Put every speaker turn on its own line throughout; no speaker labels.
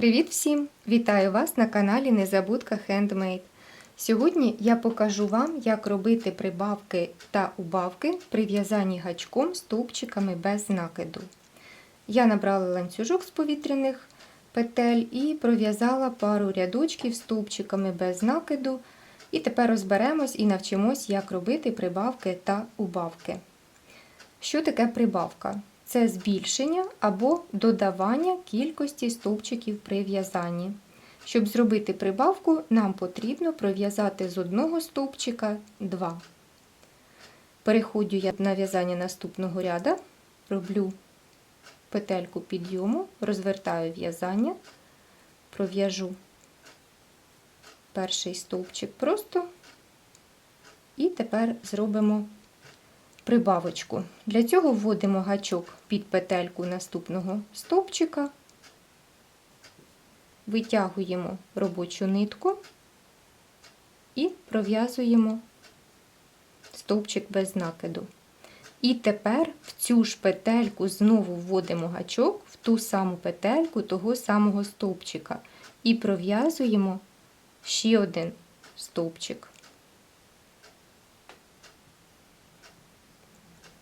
Привіт всім! Вітаю вас на каналі Незабудка Handmade. Сьогодні я покажу вам, як робити прибавки та убавки при в'язанні гачком стовпчиками без накиду. Я набрала ланцюжок з повітряних петель і пров'язала пару рядочків стовпчиками без накиду. І тепер розберемось і навчимось, як робити прибавки та убавки. Що таке прибавка? Це збільшення або додавання кількості стовпчиків при в'язанні. Щоб зробити прибавку, нам потрібно пров'язати з одного стовпчика два. Переходжу я на в'язання наступного ряда, роблю петельку підйому, розвертаю в'язання, пров'яжу перший стовпчик просто, і тепер зробимо прибавочку. Для цього вводимо гачок під петельку наступного стовпчика, витягуємо робочу нитку і пров'язуємо стовпчик без накиду. І тепер в цю ж петельку знову вводимо гачок в ту саму петельку того самого стовпчика і пров'язуємо ще один стовпчик.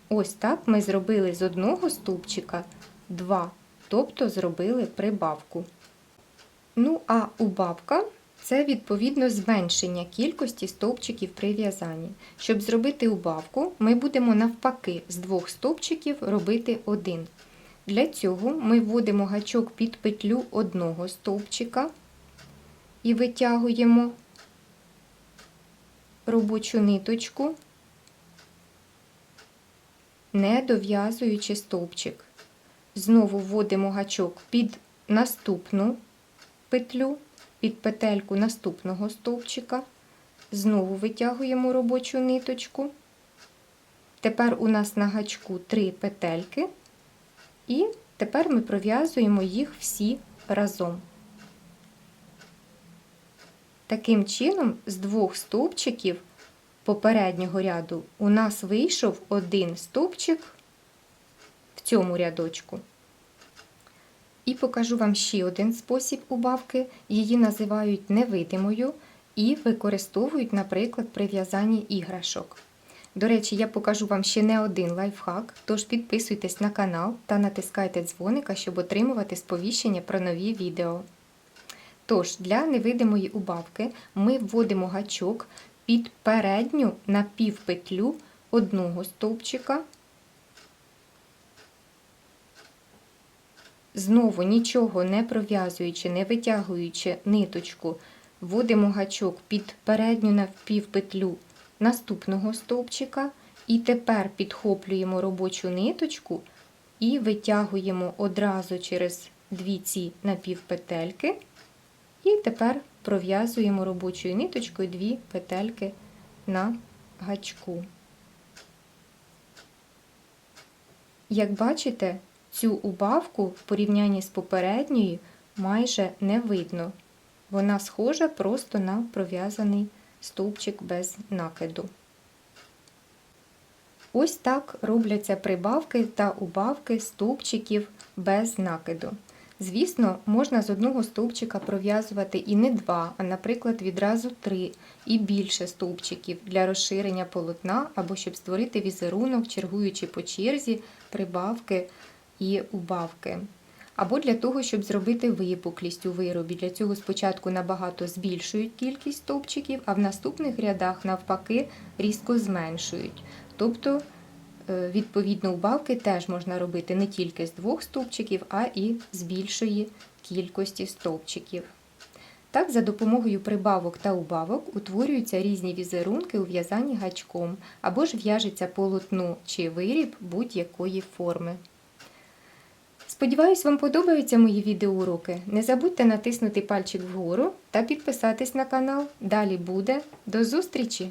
Ось так ми зробили з одного стовпчика два, тобто зробили прибавку. Ну, а убавка це відповідно зменшення кількості стовпчиків при в'язанні. Щоб зробити убавку, ми будемо навпаки з двох стовпчиків робити один. Для цього ми вводимо гачок під петлю одного стовпчика і витягуємо робочу ниточку не дов'язуючи стовпчик. Знову вводимо гачок під наступну петлю, під петельку наступного стовпчика. Знову витягуємо робочу ниточку. Тепер у нас на гачку три петельки, і тепер ми пров'язуємо їх всі разом. Таким чином, з двох стовпчиків попереднього ряду у нас вийшов один стовпчик в цьому рядочку. І покажу вам ще один спосіб убавки. Її називають невидимою і використовують, наприклад, при в'язанні іграшок. До речі, я покажу вам ще не один лайфхак, тож підписуйтесь на канал та натискайте дзвоника, щоб отримувати сповіщення про нові відео. Тож, для невидимої убавки ми вводимо гачок під передню напівпетлю одного стовпчика. Знову нічого не пров'язуючи, не витягуючи ниточку, вводимо гачок під передню напівпетлю наступного стовпчика, і тепер підхоплюємо робочу ниточку і витягуємо одразу через дві ці напівпетельки. І тепер пров'язуємо робочою ниточкою дві петельки на гачку. Як бачите, цю убавку в порівнянні з попередньою майже не видно. Вона схожа просто на пров'язаний стовпчик без накиду. Ось так робляться прибавки та убавки стовпчиків без накиду. Звісно, можна з одного стовпчика пров'язувати і не два, а, наприклад, відразу три і більше стовпчиків для розширення полотна або щоб створити візерунок, чергуючи по черзі прибавки і убавки. Або для того, щоб зробити випуклість у виробі. Для цього спочатку набагато збільшують кількість стовпчиків, а в наступних рядах, навпаки, різко зменшують. Тобто відповідно, убавки теж можна робити не тільки з двох стовпчиків, а і з більшої кількості стовпчиків. Так, за допомогою прибавок та убавок утворюються різні візерунки у в'язанні гачком, або ж в'яжеться полотно чи виріб будь-якої форми. Сподіваюсь, вам подобаються мої відеоуроки. Не забудьте натиснути пальчик вгору та підписатись на канал. Далі буде. До зустрічі!